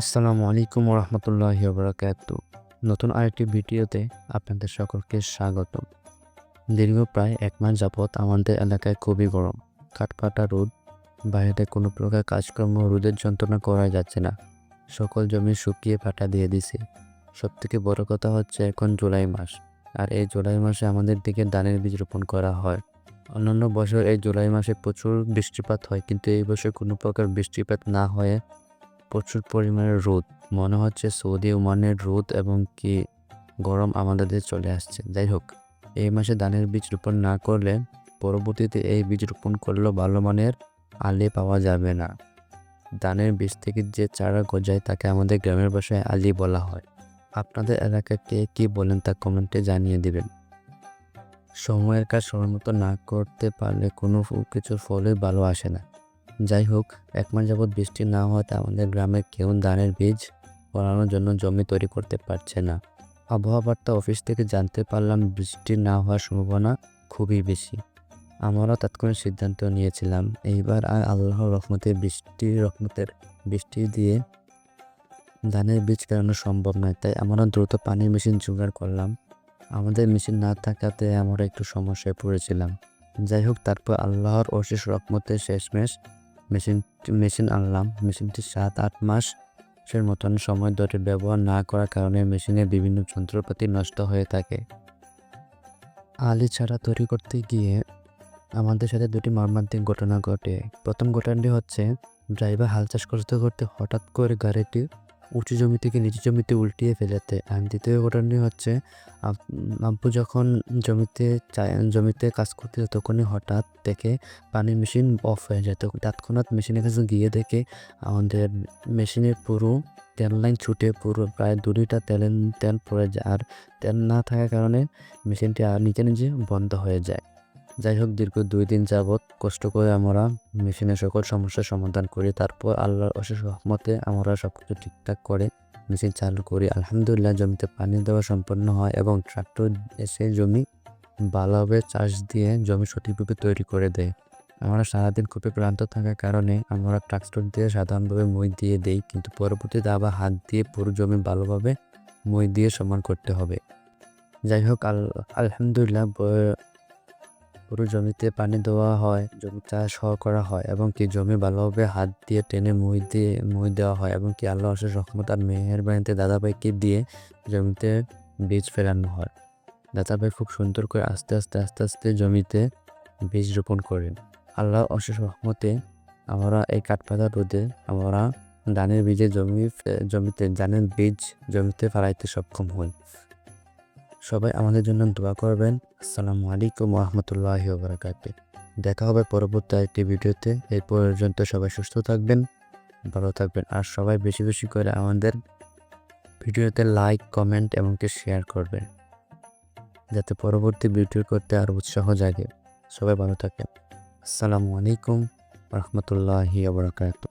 আসসালামু আলাইকুম রহমতুল্লাহ বরাকাত নতুন আরেকটি ভিডিওতে আপনাদের সকলকে স্বাগত দীর্ঘ প্রায় এক মাস যাবৎ আমাদের এলাকায় খুবই গরম। কাঠফাটা রোদ, বাইরে কোনো প্রকার কাজকর্ম, রোদের যন্ত্রণা করা যাচ্ছে না। সকল জমি শুকিয়ে ফাটা দিয়ে দিছে। সবথেকে বড় কথা হচ্ছে এখন জুলাই মাস। আর এই জুলাই মাসে আমাদের দিকে ধানের বীজ রোপণ করা হয়। অন্যান্য বছর এই জুলাই মাসে প্রচুর বৃষ্টিপাত হয়, কিন্তু এই বছর কোনো প্রকার বৃষ্টিপাত না হয়ে প্রচুর পরিমাণে রোদ। মনে হচ্ছে সৌদি ওমানের রোদ এবং কি গরম আমাদের দেশে চলে আসছে। যাই হোক, এই মাসে ধানের বীজ রোপণ না করলে পরবর্তীতে এই বীজ রোপণ করলেও ভালো মানের আলি পাওয়া যাবে না। ধানের বীজ থেকে যে চারা গজায় তাকে আমাদের গ্রামের ভাষায় আলি বলা হয়। আপনাদের এলাকায় কে বলেন তা কমেন্টে জানিয়ে দিবেন। সময়ের কাজ সময় মতো না করতে পারলে কোনো কিছুর ফলে ভালো আসে না। যাই হোক এক মাস যাবৎ বৃষ্টি না হওয়াতে আমাদের গ্রামে কেউ ধানের বীজ ফলানোর জন্য জমি তৈরি করতে পারছে না। আবহাওয়া বার্তা অফিস থেকে জানতে পারলাম বৃষ্টি না হওয়ার সম্ভাবনা খুবই বেশি। আমরা তাৎক্ষণিক সিদ্ধান্ত নিয়েছিলাম, এইবার আর আল্লাহর রহমতে বৃষ্টি, রহমতের বৃষ্টি দিয়ে ধানের বীজ কেনানো সম্ভব নয়, তাই আমরা দ্রুত পানির মেশিন জোগাড় করলাম। আমাদের মেশিন না থাকাতে আমরা একটু সমস্যায় পড়েছিলাম। যাই হোক, তারপর আল্লাহর অশেষ রকমতে শেষমেশ মেশিন মেশিন আনলাম। মেশিনটি সাত, আট মাস সে মতন সময় ধরে ব্যবহার না করার কারণে মেশিনের বিভিন্ন যন্ত্রপাতি নষ্ট হয়ে থাকে। আলি ছাড়া তৈরি করতে গিয়ে আমাদের সাথে দুটি মর্মান্তিক ঘটনা ঘটে। প্রথম ঘটনাটি হচ্ছে ড্রাইভার হাল চাষ করতে করতে হঠাৎ করে গাড়িটি উঁচু জমি থেকে নিচু জমিতে উল্টিয়ে ফেলেতে। আর দ্বিতীয় ঘটনাটি হচ্ছে আব- আব্বু যখন জমিতে জমিতে কাজ করতে তখনই হঠাৎ দেখে পানির মেশিন অফ হয়ে যেত তৎক্ষণাৎ মেশিনের কাছে গিয়ে দেখে আমাদের মেশিনের পুরো তেল লাইন ছুটে পুরো প্রায় দু লিটার তেলের তেল পড়ে যায়। আর তেল না থাকার কারণে মেশিনটি আর নিজে নিজে বন্ধ হয়ে যায়। যাই হোক দীর্ঘ দুই দিন যাবৎ কষ্ট করে আমরা মেশিনের সকল সমস্যার সমাধান করি। তারপর আল্লাহর অশেষ রহমতে আমরা সব কিছু ঠিকঠাক করে মেশিন চালু করি। আলহামদুলিল্লাহ, জমিতে পানি দেওয়া সম্পন্ন হয় এবং ট্রাক্টর এসে জমি ভালোভাবে চাষ দিয়ে জমি সঠিকভাবে তৈরি করে দেয়। আমরা সারাদিন খুবই ক্লান্ত থাকার কারণে আমরা ট্রাক্টর দিয়ে সাধারণভাবে মই দিয়ে দেই, কিন্তু পরবর্তীতে আবার হাত দিয়ে পুরো জমি ভালোভাবে মই দিয়ে সমান করতে হবে। যাই হোক আল, আলহামদুলিল্লাহ পুরো জমিতে পানি দেওয়া হয়, জমি চাষ করা হয় এবং কি জমি ভালোভাবে হাত দিয়ে টেনে মই দিয়ে, মই দেওয়া হয় এবং কি আল্লাহ অশেষ রহমত আর মেহেরবানিতে দাদাভাইকে দিয়ে জমিতে বীজ ফেলানো হয়। দাদাভাই খুব সুন্দর করে আস্তে আস্তে আস্তে আস্তে জমিতে বীজ রোপণ করেন। আল্লাহ অশেষ রহমতে আমরা এই কাঠপাতা রোদে আমরা ধানের বীজে জমি জমিতে, ধানের বীজ জমিতে ফেলাইতে সক্ষম হই। সবাই আমাদের জন্য দোয়া করবেন। আসসালামু আলাইকুম রহমতুল্লাহ বারাকাতে দেখা হবে পরবর্তী একটি ভিডিওতে। এই পর্যন্ত সবাই সুস্থ থাকবেন, ভালো থাকবেন আর সবাই বেশি বেশি করে আমাদের ভিডিওতে লাইক, কমেন্ট এমনকি শেয়ার করবেন। যাতে পরবর্তী ভিডিও করতে আরও উৎসাহ জাগে। সবাই ভালো থাকেন। আসসালামু আলাইকুম রহমতুল্লাহি বারাকাতু